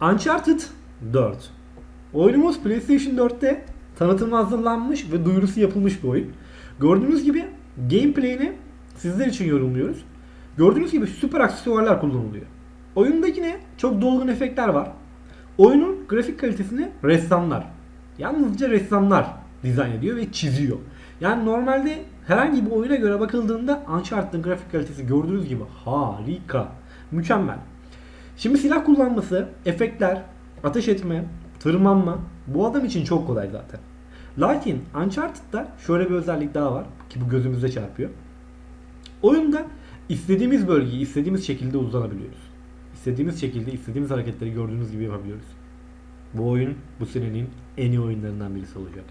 Uncharted 4. Oyunumuz PlayStation 4'te tanıtımı hazırlanmış ve duyurusu yapılmış bir oyun. Gördüğünüz gibi gameplay'ini sizler için yorumluyoruz. Gördüğünüz gibi süper aksesuarlar kullanılıyor. Oyunda yine çok dolgun efektler var. Oyunun grafik kalitesini ressamlar, yalnızca ressamlar dizayn ediyor ve çiziyor. Yani normalde herhangi bir oyuna göre bakıldığında Uncharted'ın grafik kalitesi gördüğünüz gibi harika, mükemmel. Şimdi silah kullanması, efektler, ateş etme, tırmanma bu adam için çok kolay zaten. Lakin Uncharted'da şöyle bir özellik daha var ki bu gözümüze çarpıyor. Oyunda istediğimiz bölgeyi istediğimiz şekilde uzanabiliyoruz. İstediğimiz şekilde istediğimiz hareketleri gördüğünüz gibi yapabiliyoruz. Bu oyun bu senenin en iyi oyunlarından birisi olacak.